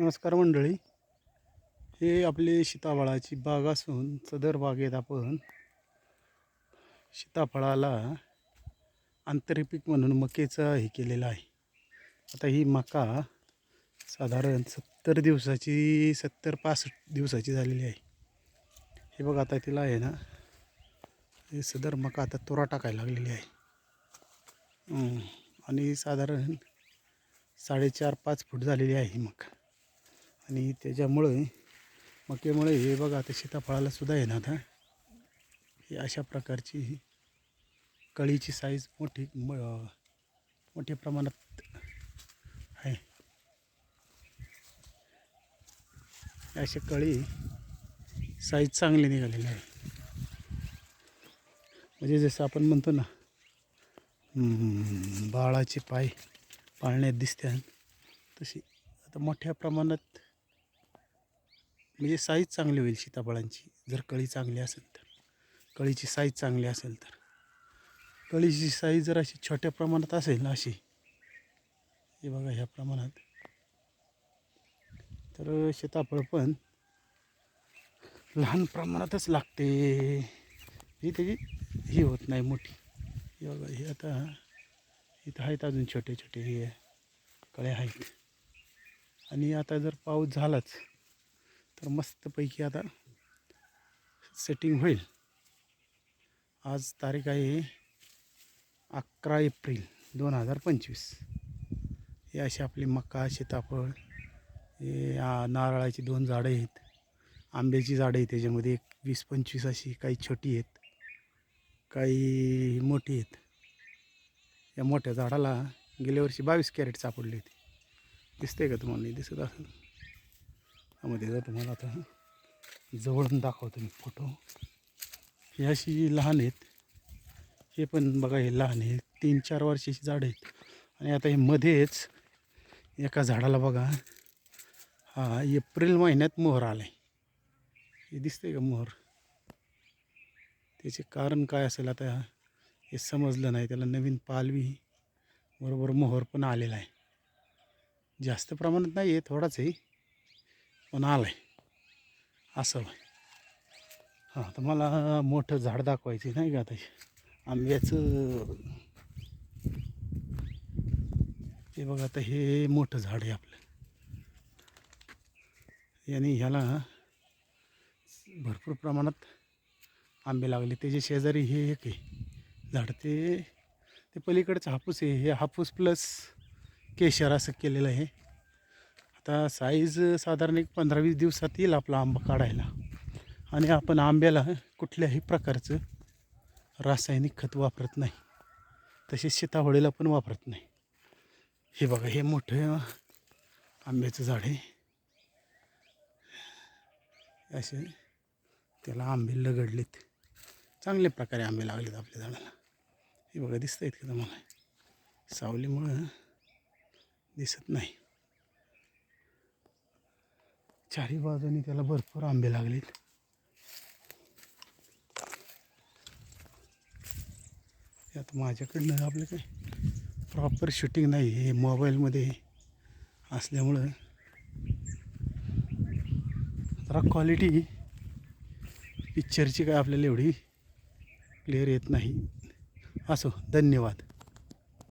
नमस्कार मंडळी. हे आपली सीताफळाची बाग असून सदर बागेत आपण. सीताफळाला आंतरपीक म्हणून मकेचं हे केलेलं आहे. आता ही मका साधारण सत्तर दिवसाची सत्तर पासष्ट दिवसाची झालेली आहे. हे बघा आता तिला आहे ना हे सदर मका आता तोरा टाकायला लागलेली आहे. आणि साधारण साडेचार पाच फूट झालेली आहे ही मका. आणि त्याच्यामुळे मकेमुळे हे बघा आता सीताफळाला सुद्धा आहे ना आता. ही अशा प्रकारची कळीची साईज मोठी म मोठ्या प्रमाणात आहे. अशा कळी साईज चांगली निघालेली आहे. म्हणजे जसं आपण म्हणतो ना बाळाचे पाय पाळण्यात दिसते तशी. आता मोठ्या प्रमाणात म्हणजे साईज चांगली होईल सीताफळांची. जर कळी चांगली असेल तर. कळीची साईज चांगली असेल तर. कळीची साईज जर अशी छोट्या प्रमाणात असेल ना अशी. हे बघा ह्या प्रमाणात. तर सीताफळ पण लहान प्रमाणातच लागते. ही त्याची ही होत नाही मोठी. हे बघा हे आता इथं आहेत अजून छोटे छोटे हे कळे आहेत. आणि आता जर पाऊस झालाच तर मस्तपैकी आता सेटिंग होईल. आज तारीख आहे अकरा एप्रिल दोन हजार पंचवीस. हे अशी आपली मका सीताफळ हे नारळाची दोन झाडं आहेत. आंब्याची झाडं आहेत त्याच्यामध्ये एक वीस पंचवीस अशी काही छोटी आहेत काही मोठी आहेत. या मोठ्या झाडाला गेल्या वर्षी बावीस कॅरेट सापडले होते. दिसतंय का तुम्हाला? नाही दिसत असेल. त्यामध्ये जर तुम्हाला आता जवळून दाखवतो मी फोटो. हे अशी लहान आहेत. हे पण बघा हे लहान आहे तीन चार वर्षाची झाडं आहेत. आणि आता हे मध्येच एका झाडाला बघा. हा एप्रिल महिन्यात मोहर आला आहे हे दिसतंय का मोहर? त्याचे कारण काय असेल आता हे समजलं नाही. त्याला नवीन पालवी बरोबर मोहर पण आलेला आहे. जास्त प्रमाणात नाही आहे थोडाच आहे. पण आला आहे असं हां तर मला मोठं झाड दाखवायचं नाही का आता हे. आंब्याचं ते बघा आता हे मोठं झाड आहे आपलं. याने ह्याला भरपूर प्रमाणात आंबे लागले. त्याचे शेजारी हे एक आहे झाड ते ते पलीकडचं हापूस आहे. हे हापूस प्लस केशर असं केलेलं आहे. आता साईज साधारण एक पंधरा वीस दिवसात येईल आपला आंबा काढायला. आणि आपण आंब्याला कुठल्याही प्रकारचं रासायनिक खत वापरत नाही. तसेच सीताफळीला पण वापरत नाही. हे बघा हे मोठं आंब्याचं झाड आहे. असे त्याला आंबे लगडलेत. चांगल्या प्रकारे आंबे लागलेत आपल्या झाडाला. हे बघा दिसत आहेत का तुम्हाला? सावलीमुळं दिसत नाही. चारी बाजूनी त्याला भरपूर आंबे लागलेत. यात माझ्याकडनं आपलं काय प्रॉपर शूटिंग नाही हे मोबाईलमध्ये असल्यामुळं जरा क्वालिटी पिक्चरची काय आपल्याला एवढी क्लिअर येत नाही. असो धन्यवाद.